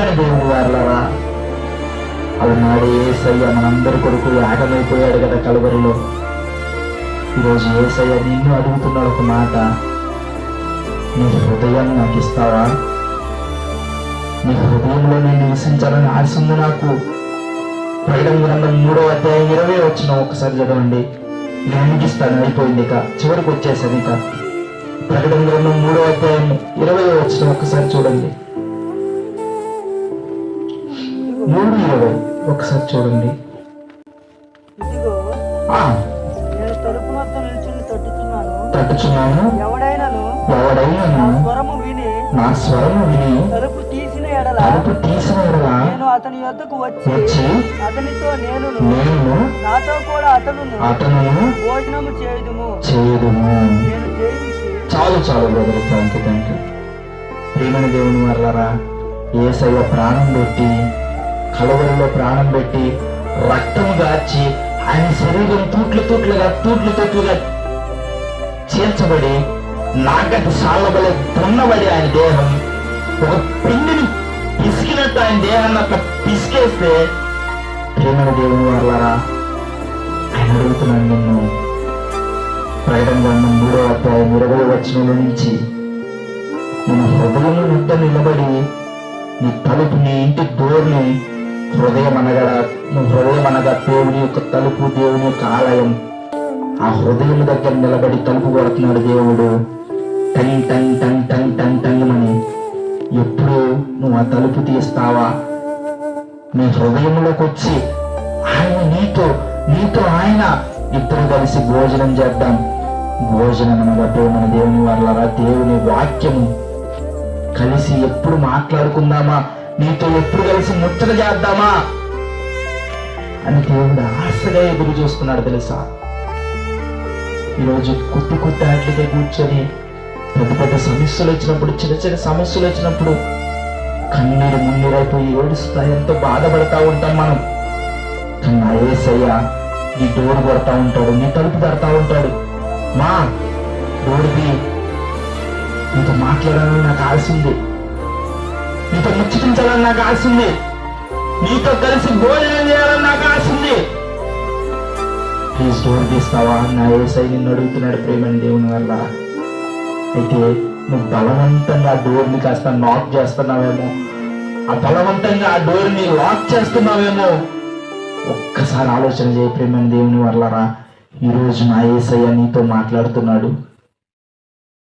ప్రియమైన దేవుని వారులరా అలనాడు ఏసయ్య మనందరి కొరకు యాగమైపోయాడు కదా కలువరిలో. ఈరోజు ఏసయ్య నిన్ను అడుగుతున్నాడు ఒక మాట. నీ హృదయం నాకు ఇస్తావా? నీ హృదయంలో నేను నివసించాలని ఆశ ఉంది నాకు. ప్రకటన గ్రంథం మూడో అధ్యాయం ఇరవై వచ్చిన ఒకసారి చదవండి. నేను ముగిస్తాను అయిపోయింది ఇక. చివరికి వచ్చేసాను ఇక. ప్రకటన గ్రంథం మూడో అధ్యాయం ఇరవై వచ్చిన ఒకసారి చూడండి. మూడు ఇరవై ఒకసారి చూడండి. ఇదిగో నేను తలుపు వద్ద నిల్చుని తట్టుతున్నాను తట్టుచున్నాను. ఎవడైనను? ఎవడైనా నా స్వరము విని. నా స్వరము విని తలుపు తీసిన ఎడల తలుపు తీసిన ఎడల నేను అతని యొద్దకు వచ్చి వచ్చి అతనితో నేను నేను నాతో కూడా అతను అతను భోజనము చేయుదుము. చేయదుము. నేను జయించి చాలు చాలు brother. Thank you thank you ప్రియమైన దేవుని వల్లరా ఏసయ్య ప్రాణం పెట్టి కలవరిలో ప్రాణం పెట్టి రక్తము దాచి ఆయన శరీరం తూట్లు తూట్లుగా తూట్లు తూట్లుగా చేర్చబడి నాగటి సాలబలే దున్నబడి ఆయన దేహం. ఒక పిండిని పిసికినట్టు ఆయన దేహాన్ని అట్లా పిసికేస్తే ప్రేమల దేవుని వల్లరా ఆయన అడుగుతున్నాను నిన్ను. ప్రకటన గ్రంథం మూడో అధ్యాయం ఇరవై వచనంలో నుంచి నేను హృదయం నిద్ర నిలబడి నీ తలుపు నీ ఇంటి డోర్ని హృదయం అనగా నువ్వు హృదయం అనగా దేవుని యొక్క తలుపు దేవుని యొక్క ఆలయం. ఆ హృదయం దగ్గర నిలబడి తలుపు కొడుతున్నాడు దేవుడు. టంగ్ టంగ్ టంగ్ టంగ్ టంగ్ టంగ్ అని. ఎప్పుడు నువ్వు ఆ తలుపు తీస్తావా? నీ హృదయంలోకి వచ్చి ఆయన నీతో నీతో ఆయన ఇద్దరు కలిసి భోజనం చేద్దాం. భోజనం అనగా మన దేవుని వల్ల దేవుని వాక్యము. కలిసి ఎప్పుడు మాట్లాడుకుందామా? నీతో ఎప్పుడు కలిసి ముచ్చట చేద్దామా? అని దేవుడు ఆశగా ఎదురు చూస్తున్నాడు తెలుసా? ఈరోజు కొద్ది కొద్ది ఆటలకే కూర్చొని పెద్ద పెద్ద సమస్యలు వచ్చినప్పుడు చిన్న చిన్న సమస్యలు వచ్చినప్పుడు కన్నీరు మున్నీరైపోయి ఏడుస్తా ఎంతో బాధపడతా ఉంటాం మనం. కన్నా ఏసయ్య నీ డోర్ కొడతా ఉంటాడు నీ తలుపు తడతా ఉంటాడు. మా డోర్ది నీతో మాట్లాడాలని నాకు ఆశ ఉంది. నీతో ముచ్చటించాలని నాకు ఆశ ఉంది. నీతో కలిసి భోజనం చేయాలని నాకు ఆశ ఉంది. ప్లీజ్ డోర్ తీస్తావా? నా ఏసై నిన్ను అడుగుతున్నాడు ప్రేమని దేవుని వల్ల. అయితే నువ్వు బలవంతంగా ఆ డోర్ని కాస్త నాక్ చేస్తున్నావేమో ఆ బలవంతంగా ఆ డోర్ని లాక్ చేస్తున్నావేమో ఒక్కసారి ఆలోచన చేయ ప్రేమని దేవుని వల్లరా ఈరోజు నా ఏసయ్య నీతో మాట్లాడుతున్నాడు.